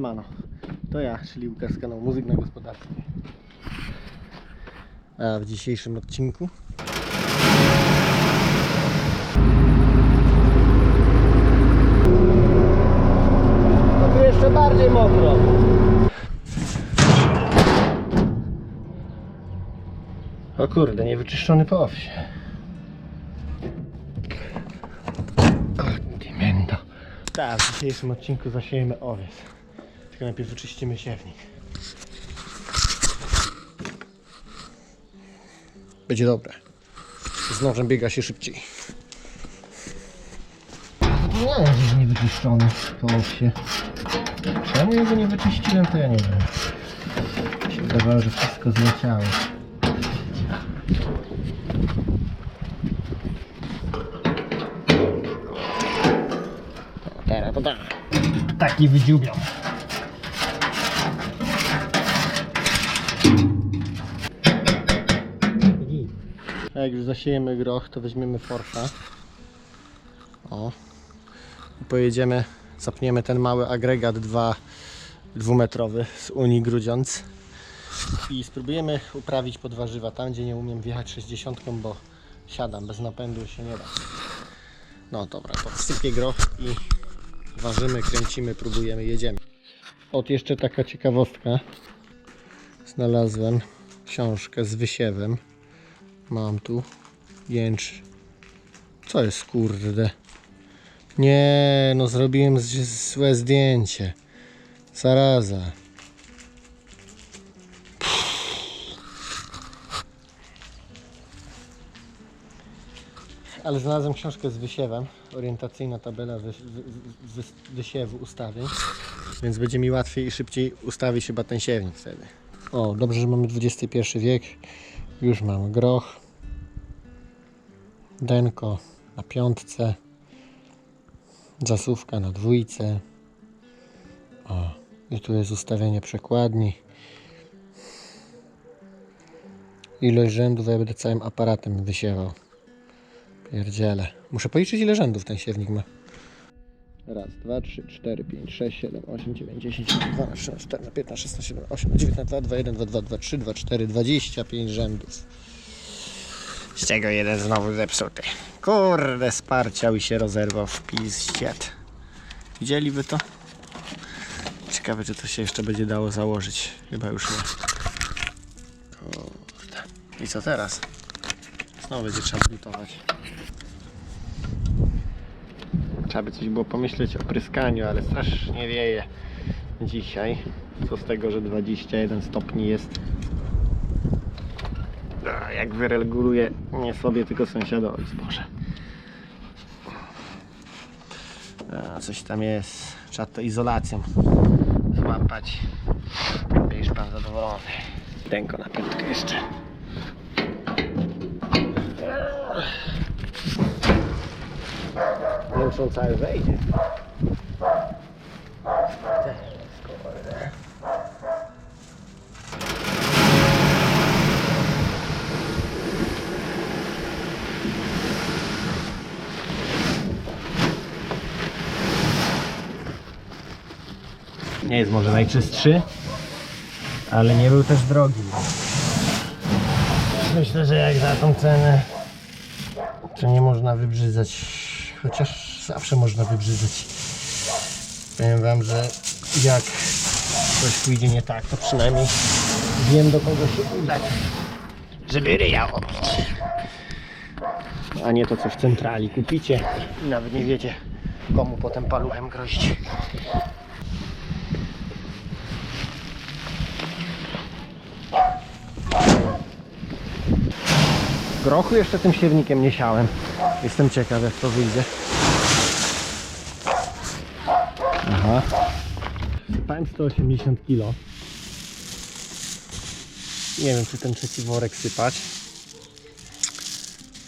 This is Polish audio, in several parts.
Siemano, to ja, czyli Łukasz z kanału Muzyk na Gospodarstwie. A w dzisiejszym odcinku No tu jeszcze bardziej mokro. O kurde, niewyczyszczony po owsie. Tak, w dzisiejszym odcinku zasiejemy owiec. Tylko najpierw wyczyścimy siewnik. Będzie dobre. Z nożem biega się szybciej. Nie, że nie wyczyszczony po owsie. Czemu ja go nie wyczyściłem, to ja nie wiem. Się wydawało, że wszystko zleciało. Teraz to tak. Taki wydziubią. A jak już zasiejemy groch, to weźmiemy forsza. O. I pojedziemy, zapniemy ten mały agregat 2 dwumetrowy z Unii Grudziądz i spróbujemy uprawić pod warzywa tam, gdzie nie umiem wjechać 60, bo siadam, bez napędu się nie da. No dobra, to wsypię groch i ważymy, kręcimy, próbujemy, jedziemy. Od jeszcze taka ciekawostka. Znalazłem książkę z wysiewem. Mam tu jęcz. Co jest kurde? Nie, no zrobiłem złe zdjęcie. Zaraza. Ale znalazłem książkę z wysiewem. Orientacyjna tabela wy, wy, wy, wysiewu ustawień. Więc będzie mi łatwiej i szybciej ustawić chyba ten siewnik wtedy. O, dobrze, że mamy XXI wiek. Już mam groch. Denko na piątce. Zasuwka na dwójce. O, i tu jest ustawienie przekładni. Ilość rzędów ja będę całym aparatem wysiewał. Pierdziele. Muszę policzyć ile rzędów ten siewnik ma. Raz, dwa, trzy, cztery, pięć, sześć, siedem, osiem, dziewięć, dziesięć, dwanaście, trzynaście, czternaście, piętnaście, szesnaście, siedemnaście, osiemnaście, dziewiętnaście, dwa, jeden, dwa, dwa, dwa, trzy, dwa, cztery, dwadzieścia pięć rzędów. Z czego jeden znowu zepsuty. Kurde, sparciał i się rozerwał w piździet. Widzieliby to? Ciekawe, czy to się jeszcze będzie dało założyć. Chyba już nie. Kurde. I co teraz? Znowu będzie trzeba butować. Trzeba by coś było pomyśleć o pryskaniu, ale strasznie wieje dzisiaj. Co z tego, że 21 stopni jest. Jak wyreguluję nie sobie, tylko sąsiadowi zboże. Coś tam jest. Trzeba to izolacją złapać. Będzie już pan zadowolony. Denko na piątkę jeszcze. On cały wejdzie. Nie jest może najczystszy, ale nie był też drogi. Myślę, że jak za tą cenę, to nie można wybrzydzać. Chociaż zawsze można wybrzydzać. Powiem wam, że jak coś pójdzie nie tak, to przynajmniej wiem do kogo się udać, żeby ryja obić. A nie to, co w centrali kupicie i nawet nie wiecie, komu potem paluchem grozić. Grochu jeszcze tym siewnikiem nie siałem. Jestem ciekaw jak to wyjdzie. Aha. Sypałem 180 kg. Nie wiem czy ten trzeci worek sypać.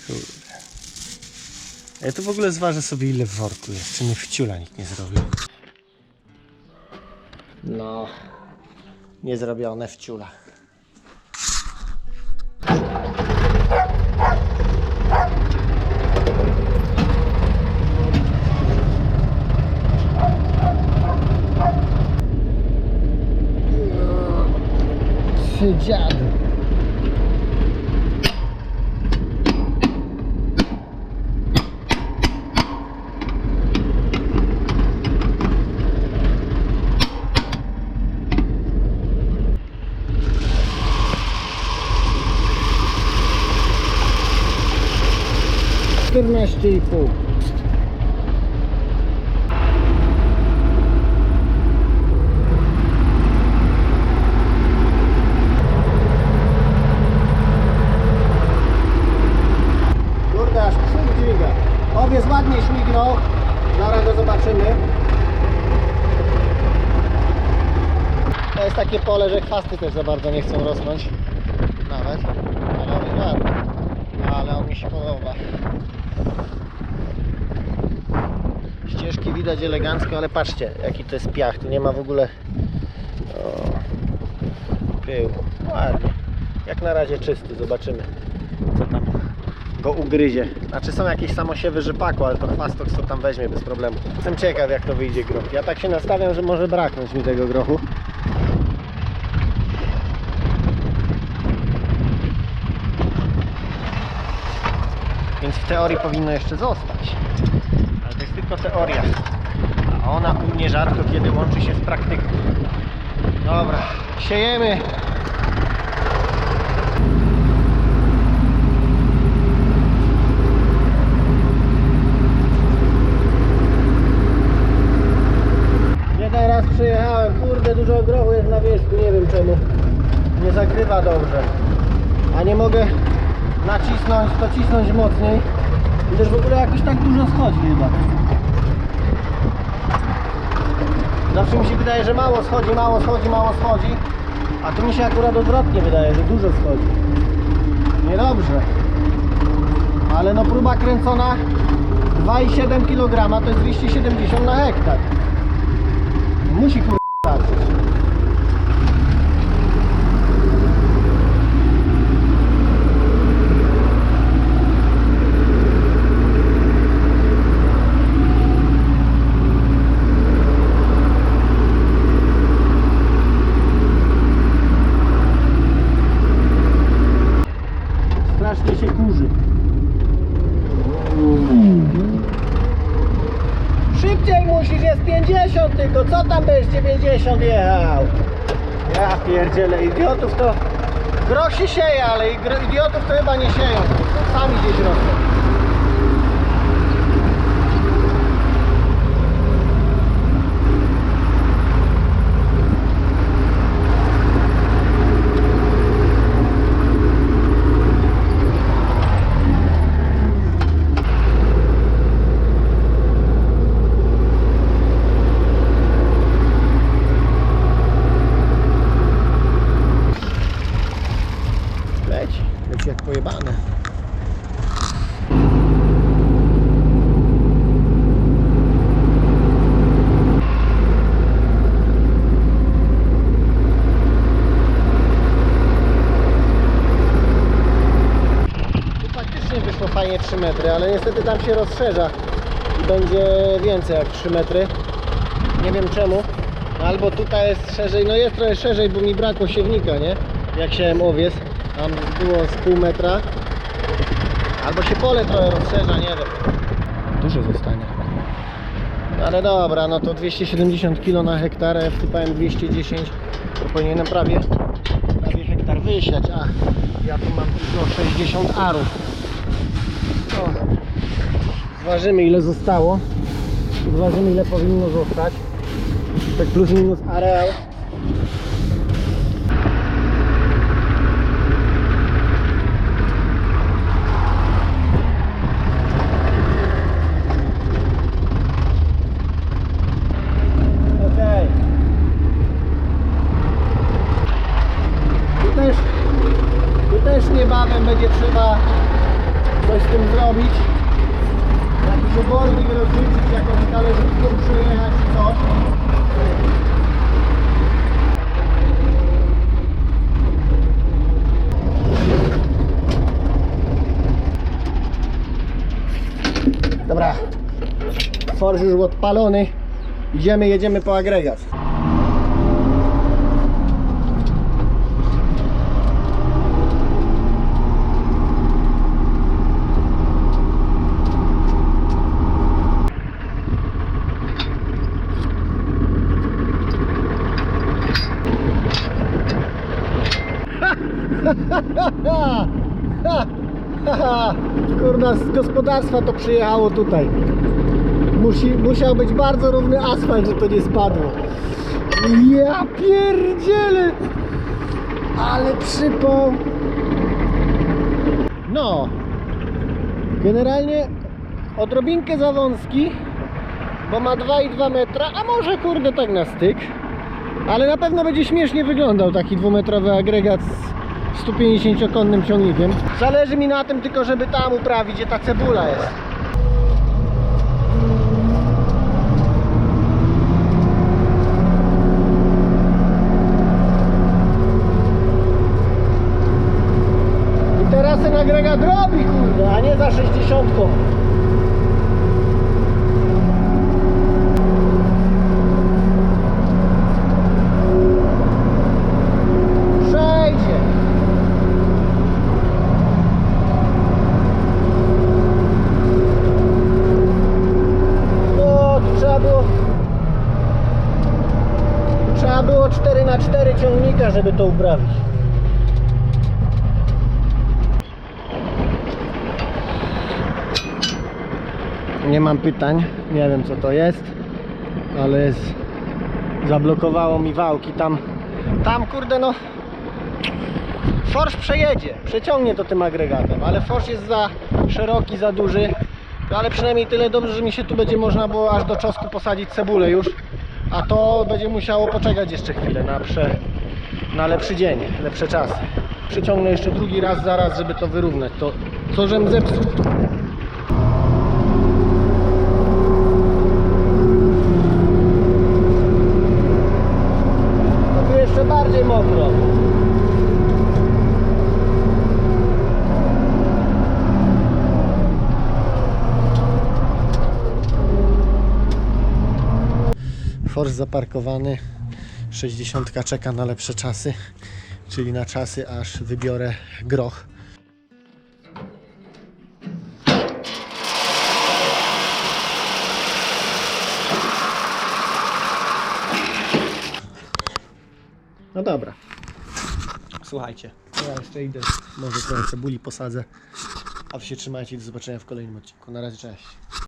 Kurde. Ja to w ogóle zważę sobie ile w worku jest. Czy mi wciula nikt nie zrobił. No. Nie zrobione wciula. 睡觉的。Pole, że chwasty też za bardzo nie chcą rosnąć. Nawet. Ale on jest. Ale on mi się podoba. Ścieżki widać elegancko, ale patrzcie, jaki to jest piach. Tu nie ma w ogóle o, pyłu. Ładnie. Jak na razie czysty. Zobaczymy, co tam go ugryzie. Znaczy są jakieś samosiewy rzepaku, ale to chwastok co tam weźmie bez problemu. Jestem ciekaw jak to wyjdzie groch. Ja tak się nastawiam, że może braknąć mi tego grochu. Więc w teorii powinno jeszcze zostać. Ale to jest tylko teoria. A ona u mnie rzadko kiedy łączy się z praktyką. Dobra, siejemy. Jeden raz przyjechałem, kurde dużo grochu jest na wierzchu, nie wiem czemu. Nie zakrywa dobrze. A nie mogę nacisnąć, to cisnąć mocniej. I też w ogóle jakoś tak dużo schodzi chyba. Zawsze mi się wydaje, że mało schodzi, mało schodzi, mało schodzi. A tu mi się akurat odwrotnie wydaje, że dużo schodzi. Niedobrze. Ale no próba kręcona 2,7 kg to jest 270 na hektar. Musi kur... 80 tylko, co tam będziesz 90 jechał? Ja pierdzielę, idiotów to... Grosi sieje, ale idiotów to chyba nie sieją. Sami gdzieś rosną. 3 metry, ale niestety tam się rozszerza i będzie więcej jak 3 metry. Nie wiem czemu. Albo tutaj jest szerzej, no jest trochę szerzej, bo mi brakło siewnika, nie? Jak siałem owiec, tam było z pół metra. Albo się pole trochę rozszerza, nie wiem. Dużo zostanie. Ale dobra, no to 270 kg na hektar, ja wsypałem 210, to powinienem prawie, prawie hektar wysiać, a ja tu mam tylko 60 arów. No. Zważymy ile zostało. Zważymy ile powinno zostać. Tak plus minus areał. Okej. Tu też, tu też niebawem będzie trzeba coś z tym zrobić. Jakiś obornik rozrzucić, jakąś talerzówką przyjechać czy coś. Dobra. Forż już odpalony. Idziemy, jedziemy po agregat. Kurna, z gospodarstwa to przyjechało tutaj. Musi, musiał być bardzo równy asfalt, że to nie spadło. Ja pierdzielę! Ale przypał. No. Generalnie odrobinkę za wąski, bo ma 2,2 metra, a może kurde tak na styk. Ale na pewno będzie śmiesznie wyglądał taki dwumetrowy agregat z 150-konnym ciągnikiem. Zależy mi na tym tylko, żeby tam uprawić, gdzie ta cebula jest. I teraz ten agregat robi, kurde, a nie za 60. Przejdzie. No, tu trzeba było... tu Trzeba było 4 na 4 ciągnika, żeby to uprawić. Nie mam pytań, nie wiem co to jest, ale jest... zablokowało mi wałki tam. Tam kurde no Forsz przejedzie, przeciągnie to tym agregatem, ale forsz jest za szeroki, za duży. Ale przynajmniej tyle dobrze, że mi się tu będzie można było aż do czosku posadzić cebulę już. A to będzie musiało poczekać jeszcze chwilę na, prze, na lepszy dzień, lepsze czasy. Przyciągnę jeszcze drugi raz zaraz, żeby to wyrównać. To co żem zepsuł. To tu jeszcze bardziej mokro. Force zaparkowany. 60 czeka na lepsze czasy, czyli na czasy aż wybiorę groch. No dobra. Słuchajcie, ja jeszcze idę, może trochę cebuli posadzę. A wy się trzymajcie i do zobaczenia w kolejnym odcinku. Na razie, cześć.